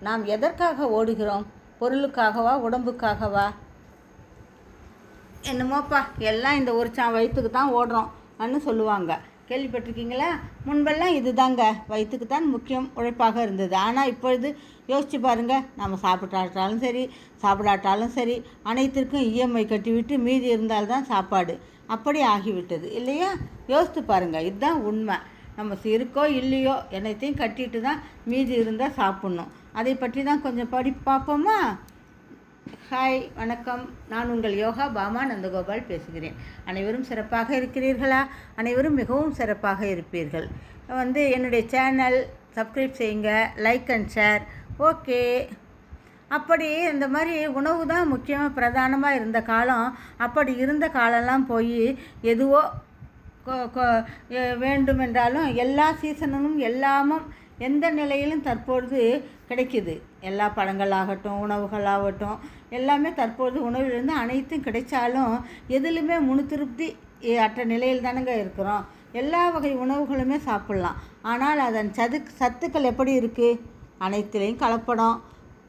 நாம் எதற்காக ஓடுகிறோம்? பொருளுக்காகவா? உடம்புக்காகவா? என்னமோப்பா எல்லாம் இந்த ஒரு சா வயிற்றுக்கு தான் ஓடுறோம் அன்னு சொல்லுவாங்க. கேள்விப்பட்டிருக்கீங்களா? முன்பெல்லாம் இதுதாங்க. வயிற்றுக்கு தான் முக்கியம் உழைப்பாக இருந்தது. ஆனால் இப்பொழுது யோசிச்சு பாருங்கள் நம்ம சாப்பிட்டாட்டாலும் சரி சாப்பிடாட்டாலும் சரி அனைத்திற்கும் இஎம்ஐ கட்டிவிட்டு மீதி இருந்தால்தான் சாப்பாடு. அப்படி ஆகிவிட்டது. இல்லையா? யோசித்து பாருங்கள் இதுதான் உண்மை. நம்ம இருக்கோ இல்லையோ என்னத்தையும் கட்டிட்டு தான் மீதி இருந்தால் சாப்பிட்ணும். அதை பற்றி தான் கொஞ்சம் படி பார்ப்போமா? ஹாய் வணக்கம். நான் உங்கள் யோகா பாமா நந்தகோபால் பேசுகிறேன். அனைவரும் சிறப்பாக இருக்கிறீர்களா? அனைவரும் மிகவும் சிறப்பாக இருப்பீர்கள். வந்து என்னுடைய சேனல் சப்ஸ்கிரைப் செய்யுங்க லைக் அண்ட் ஷேர். ஓகே. அப்படி இந்த மாதிரி உணவு தான் முக்கியமாக பிரதானமாக இருந்த காலம். அப்படி இருந்த காலம்லாம் போய் எதுவோ வேண்டுமென்றாலும் எல்லா சீசனும் எல்லாமும் எந்த நிலையிலும் தற்பொழுது கிடைக்குது. எல்லா பழங்களாகட்டும் உணவுகளாகட்டும் எல்லாமே தற்போது உணவிலிருந்து அனைத்தும் கிடைச்சாலும் எதிலுமே முழு திருப்தி அற்ற நிலையில் தானங்க இருக்கிறோம். எல்லா வகை உணவுகளுமே சாப்பிட்லாம். ஆனால் அதன் சது சத்துக்கள் எப்படி இருக்குது அனைத்துலேயும் கலப்படம்.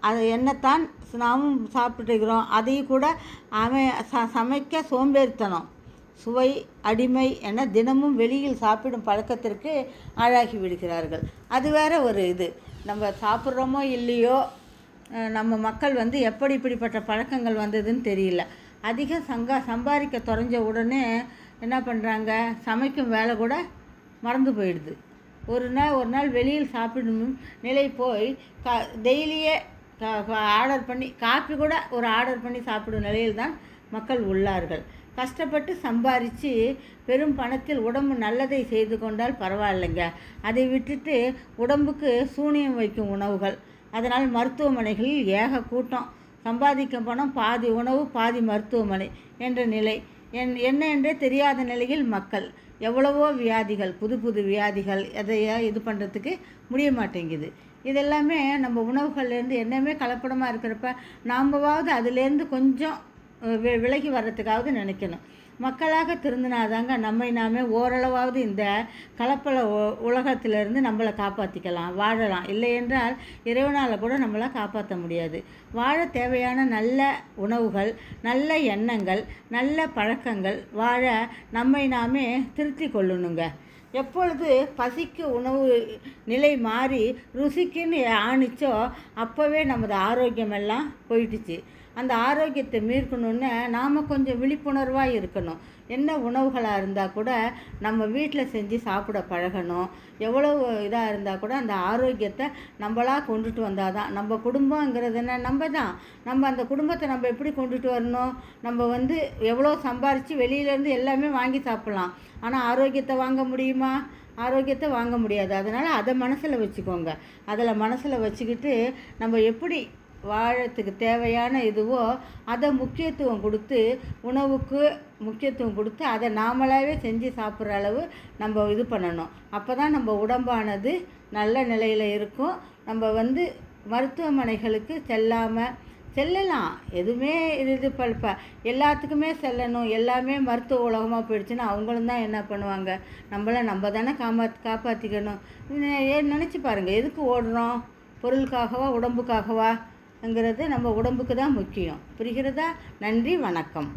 அது என்னத்தான் நாமும் சாப்பிட்டுருக்கிறோம் அதையும் கூட அமை ச சமைக்க சோம்பேறித்தனம். சுவை அடிமை என தினமும் வெளியில் சாப்பிடும் பழக்கத்திற்கு ஆளாகி விடுகிறார்கள். அது வேற ஒரு இது. நம்ம சாப்பிட்றோமோ இல்லையோ நம்ம மக்கள் வந்து எப்படி இப்படிப்பட்ட பழக்கங்கள் வந்ததுன்னு தெரியல. அதிகம் சங்கா சம்பாதிக்க தொலைஞ்ச உடனே என்ன பண்ணுறாங்க சமைக்கும் வேலை கூட மறந்து போயிடுது. ஒரு நாள் ஒரு நாள் வெளியில் சாப்பிடணும் நிலை போய் கா டெய்லியே ஆர்டர் பண்ணி காப்பி கூட ஒரு ஆர்டர் பண்ணி சாப்பிடும் நிலையில் தான் மக்கள் உள்ளார்கள். கஷ்டப்பட்டு சம்பாரித்து பெரும் பணத்தில் உடம்பு நல்லதை செய்து கொண்டால் பரவாயில்லைங்க. அதை விட்டுட்டு உடம்புக்கு சூனியம் வைக்கும் உணவுகள். அதனால் மருத்துவமனைகளில் ஏக கூட்டம். சம்பாதிக்கும் பணம் பாதி உணவு பாதி மருத்துவமனை என்ற நிலை. என் என்ன என்றே தெரியாத நிலையில் மக்கள். எவ்வளவோ வியாதிகள் புது புது வியாதிகள் எதையா இது பண்ணுறதுக்கு முடிய மாட்டேங்குது. இதெல்லாமே நம்ம உணவுகள்லேருந்து என்னமே கலப்படமாக இருக்கிறப்ப நாமவாவது அதுலேருந்து கொஞ்சம் விலகி வர்றதுக்காவது நினைக்கணும். மக்களாக திருந்தினாதாங்க நம்மை நாமே ஓரளவாவது இந்த கலப்பல உ- உலகத்திலிருந்து நம்மளை காப்பாற்றிக்கலாம் வாழலாம். இல்லை என்றால் இறைவனால் கூட நம்மளை காப்பாற்ற முடியாது. வாழ தேவையான நல்ல உணவுகள் நல்ல எண்ணங்கள் நல்ல பழக்கங்கள் வாழ நம்மை நாமே திருத்தி கொள்ளணுங்க. எப்பொழுது பசிக்கு உணவு நிலை மாறி ருசிக்குன்னு ஆணிச்சோ அப்போவே நமது ஆரோக்கியமெல்லாம் போயிடுச்சு. அந்த ஆரோக்கியத்தை மீட்கணும்னு நாம் கொஞ்சம் விழிப்புணர்வாக இருக்கணும். என்ன உணவுகளாக இருந்தால் கூட நம்ம வீட்டில் செஞ்சு சாப்பிட பழகணும். எவ்வளோ இதாக இருந்தால் கூட அந்த ஆரோக்கியத்தை நம்மளாக கொண்டுட்டு வந்தால் தான் நம்ம குடும்பங்கிறது என்ன? நம்ம தான். நம்ம அந்த குடும்பத்தை நம்ம எப்படி கொண்டுட்டு வரணும்? நம்ம வந்து எவ்வளோ சம்பாரித்து வெளியிலேருந்து எல்லாமே வாங்கி சாப்பிட்லாம். ஆனால் ஆரோக்கியத்தை வாங்க முடியுமா? ஆரோக்கியத்தை வாங்க முடியாது. அதனால் அதை மனசில் வச்சுக்கோங்க. அதில் மனசில் வச்சுக்கிட்டு நம்ம எப்படி வாழறதுக்கு தேவையான இதுவோ அதை முக்கியத்துவம் கொடுத்து உணவுக்கு முக்கியத்துவம் கொடுத்து அதை நாமளாகவே செஞ்சு சாப்பிட்ற அளவு நம்ம இது பண்ணணும். அப்போ தான் நம்ம உடம்பானது நல்ல நிலையில் இருக்கும். நம்ம வந்து மருத்துவமனைகளுக்கு செல்லாமல் செல்லலாம். எதுவுமே இது இது பல்ப எல்லாத்துக்குமே செல்லணும். எல்லாமே மருத்துவ உலகமாக போயிடுச்சுன்னா அவங்களும் தான் என்ன பண்ணுவாங்க? நம்மளை நம்ம தானே காமா காப்பாற்றிக்கணும் நினச்சி பாருங்கள் எதுக்கு ஓடுறோம்? பொருளுக்காகவா உடம்புக்காகவா? ங்கிறது நம்ம உடம்புக்கு தான் முக்கியம். புரிகிறதா? நன்றி வணக்கம்.